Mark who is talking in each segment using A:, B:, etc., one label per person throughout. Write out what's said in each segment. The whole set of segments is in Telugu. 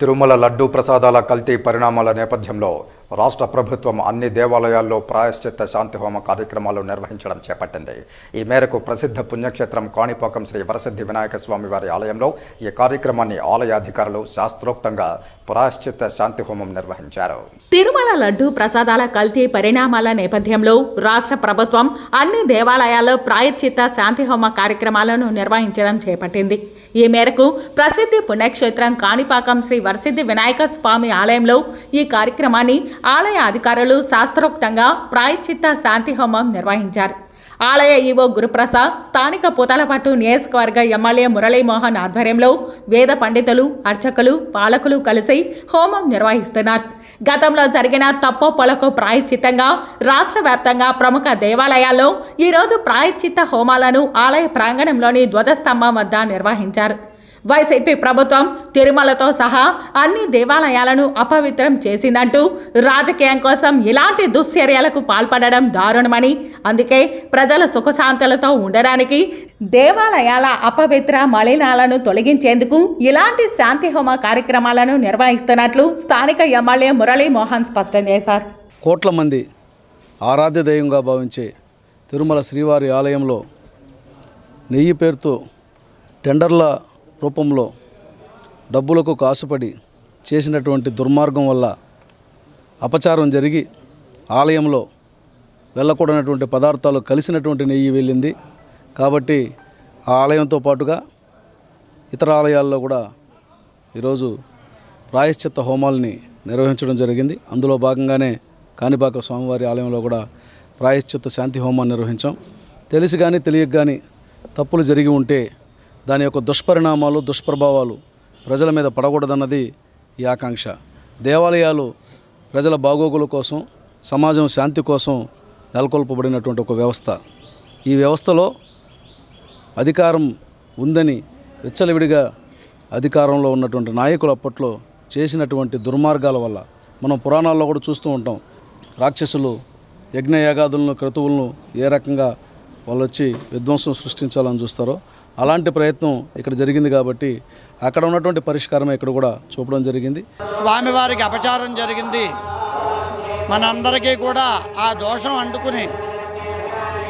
A: తిరుమల లడ్డూ ప్రసాదాల కల్తీ పరిణామాల నేపథ్యంలో రాష్ట్ర ప్రభుత్వం అన్ని దేవాలయాల్లో ప్రాయశ్చిత్త శాంతి హోమ కార్యక్రమాలు నిర్వహించడం చేపట్టింది. ఈ మేరకు ప్రసిద్ధ పుణ్యక్షేత్రం కాణిపాకం శ్రీ వరసిద్ధి వినాయక స్వామి వారి ఆలయంలో ఈ కార్యక్రమాన్ని ఆలయ అధికారులు శాస్త్రోక్తంగా ప్రాయశ్చిత్త శాంతి హోమం నిర్వహించారు.
B: తిరుమల లడ్డూ ప్రసాదాల కల్తీ పరిణామాల నేపథ్యంలో రాష్ట్ర ప్రభుత్వం అన్ని దేవాలయాల్లో ప్రాయశ్చిత్త శాంతిహోమ కార్యక్రమాలను నిర్వహించడం చేపట్టింది. ఈ మేరకు ప్రసిద్ధి పుణ్యక్షేత్రం కాణిపాకం శ్రీ వరసిద్ధి వినాయక స్వామి ఆలయంలో ఈ కార్యక్రమాన్ని ఆలయ అధికారులు శాస్త్రోక్తంగా ప్రాయశ్చిత్త శాంతిహోమం నిర్వహించారు. ఆలయ ఈవో గురుప్రసాద్ స్థానిక పుతలపట్టు నియోజకవర్గ ఎమ్మెల్యే మురళీమోహన్ ఆధ్వర్యంలో వేద పండితులు అర్చకులు పాలకులు కలిసి హోమం నిర్వహిస్తున్నారు. గతంలో జరిగిన తప్పో పొలకు ప్రాయశ్చిత్తంగా రాష్ట్ర వ్యాప్తంగా ప్రముఖ దేవాలయాల్లో ఈరోజు ప్రాయశ్చిత్త హోమాలను ఆలయ ప్రాంగణంలోని ధ్వజస్తంభం వద్ద నిర్వహించారు. వైసీపీ ప్రభుత్వం తిరుమలతో సహా అన్ని దేవాలయాలను అపవిత్రం చేసిందంటూ రాజకీయం కోసం ఇలాంటి దుశ్చర్యలకు పాల్పడడం దారుణమని. అందుకే ప్రజల సుఖశాంతులతో ఉండడానికి దేవాలయాల అపవిత్ర మలినాలను తొలగించేందుకు ఇలాంటి శాంతి హోమ కార్యక్రమాలను నిర్వహిస్తున్నట్లు స్థానిక ఎమ్మెల్యే మురళీ మోహన్ స్పష్టం చేశారు.
C: కోట్ల మంది ఆరాధ్య దైవంగా భావించే తిరుమల శ్రీవారి ఆలయంలో నెయ్యి పేరుతో టెండర్ల రూపంలో డబ్బులకు కాసుపడి చేసినటువంటి దుర్మార్గం వల్ల అపచారం జరిగి ఆలయంలో వెళ్ళకూడనటువంటి పదార్థాలు కలిసినటువంటి నెయ్యి వెళ్ళింది. కాబట్టి ఆ ఆలయంతో పాటుగా ఇతర ఆలయాల్లో కూడా ఈరోజు ప్రాయశ్చిత్త హోమాల్ని నిర్వహించడం జరిగింది. అందులో భాగంగానే కాణిపాక స్వామివారి ఆలయంలో కూడా ప్రాయశ్చిత్త శాంతి హోమాన్ని నిర్వహించాం. తెలిసి కానీ తెలియక కానీ తప్పులు జరిగి ఉంటే దాని యొక్క దుష్పరిణామాలు దుష్ప్రభావాలు ప్రజల మీద పడకూడదన్నది ఈ ఆకాంక్ష. దేవాలయాలు ప్రజల బాగోగుల కోసం సమాజం శాంతి కోసం నెలకొల్పబడినటువంటి ఒక వ్యవస్థ. ఈ వ్యవస్థలో అధికారం ఉందని విచ్చలవిడిగా అధికారంలో ఉన్నటువంటి నాయకులు అప్పట్లో చేసినటువంటి దుర్మార్గాల వల్ల మనం పురాణాల్లో కూడా చూస్తూ ఉంటాం. రాక్షసులు యజ్ఞయాగాదులను క్రతువులను ఏ రకంగా వాళ్ళు వచ్చి విధ్వంసం సృష్టించాలని చూస్తారో అలాంటి ప్రయత్నం ఇక్కడ జరిగింది కాబట్టి అక్కడ ఉన్నటువంటి పరిష్కారం ఇక్కడ కూడా చూపడం జరిగింది.
D: స్వామివారికి అపచారం జరిగింది. మనందరికీ కూడా ఆ దోషం అంటుకుని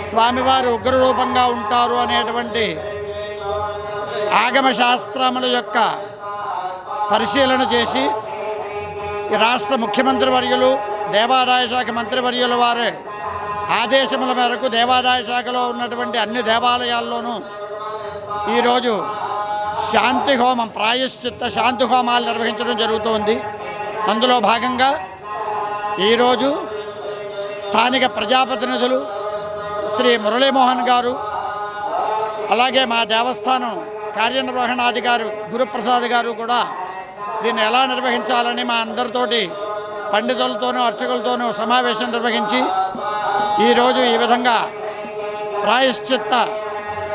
D: స్వామివారు ఉగ్రరూపంగా ఉంటారు అనేటువంటి ఆగమ శాస్త్రముల యొక్క పరిశీలన చేసి ఈ రాష్ట్ర ముఖ్యమంత్రి వర్యులు దేవాదాయ శాఖ మంత్రి వారే ఆదేశముల మేరకు దేవాదాయ శాఖలో ఉన్నటువంటి అన్ని దేవాలయాల్లోనూ ఈరోజు శాంతి హోమం ప్రాయశ్చిత్త శాంతి హోమాలు నిర్వహించడం జరుగుతోంది. అందులో భాగంగా ఈరోజు స్థానిక ప్రజాప్రతినిధులు శ్రీ మురళీమోహన్ గారు అలాగే మా దేవస్థానం కార్యనిర్వహణాధికారి గురుప్రసాద్ గారు కూడా దీన్ని ఎలా నిర్వహించాలని మా అందరితోటి పండితులతోనూ అర్చకులతోనూ సమావేశం నిర్వహించి ఈరోజు ఈ విధంగా ప్రాయశ్చిత్త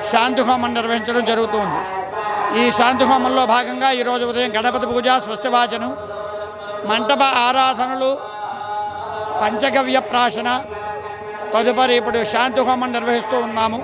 D: శాంతి హోమం నిర్వహించడం జరుగుతుంది. ఈ శాంతి హోమంలో భాగంగా ఈరోజు ఉదయం గణపతి పూజ స్వస్తివాచనం మంటప ఆరాధనలు పంచగవ్య ప్రాశన తదుపరి ఇప్పుడు శాంతి హోమం నిర్వహిస్తూ ఉన్నాము.